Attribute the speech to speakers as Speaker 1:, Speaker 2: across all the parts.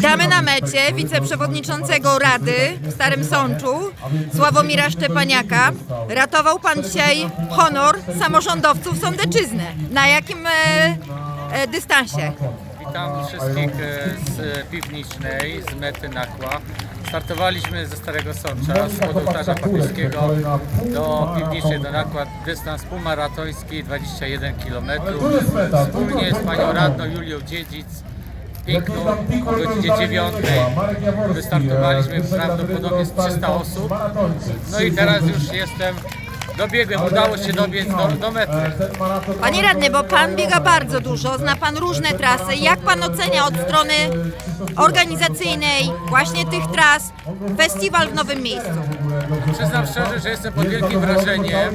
Speaker 1: Witamy na mecie wiceprzewodniczącego Rady w Starym Sączu, Sławomira Szczepaniaka. Ratował pan dzisiaj honor samorządowców Sądeczyzny. Na jakim e, e, dystansie?
Speaker 2: Witam wszystkich e, z Piwnicznej, z mety Nakła. Startowaliśmy ze Starego Sącza, z podłtarza papieskiego do Piwnicznej, do Nakła. Dystans półmaratoński 21 km. Wspólnie z panią radną Julią Dziedzic, piękną, o godzinie 9 wystartowaliśmy prawdopodobnie z 300 osób. No i teraz już jestem, dobiegłem, udało się dobiec do, do mety.
Speaker 1: Panie radny, bo pan biega bardzo dużo, zna pan różne trasy. Jak pan ocenia od strony organizacyjnej właśnie tych tras festiwal w Nowym Miejscu?
Speaker 2: Przyznam szczerze, że jestem pod wielkim wrażeniem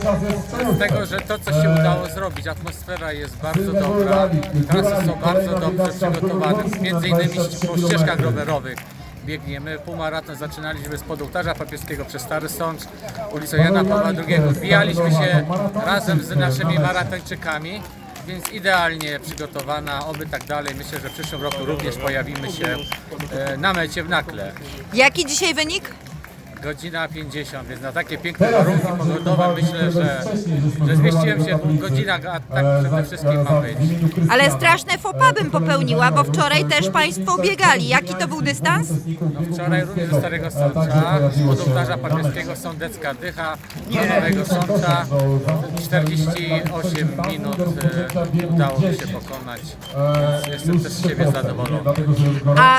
Speaker 2: z tego, że to, co się udało zrobić, atmosfera jest bardzo dobra, trasy są bardzo dobrze przygotowane, między innymi po ścieżkach rowerowych. Biegniemy. Półmaraton zaczynaliśmy z podołtarza papieskiego przez Stary Sącz, ulicą Jana Pawła II. Wbijaliśmy się razem z naszymi maratończykami, więc idealnie przygotowana, oby tak dalej. Myślę, że w przyszłym roku również pojawimy się e, na mecie w Nakle.
Speaker 1: Jaki dzisiaj wynik?
Speaker 2: Godzina 50, więc na takie piękne warunki pogodowe myślę, że, że zmieściłem się w godzinach, a tak przede wszystkim ma być.
Speaker 1: Ale straszne fopa bym popełniła, bo wczoraj też państwo biegali. Jaki to był dystans?
Speaker 2: No wczoraj również ze Starego Sącza, z podołtarza papieskiego Sądecka Dycha, do Nowego Sącza, 48 minut e, udało mi się pokonać, więc jestem też z siebie zadowolony.
Speaker 1: A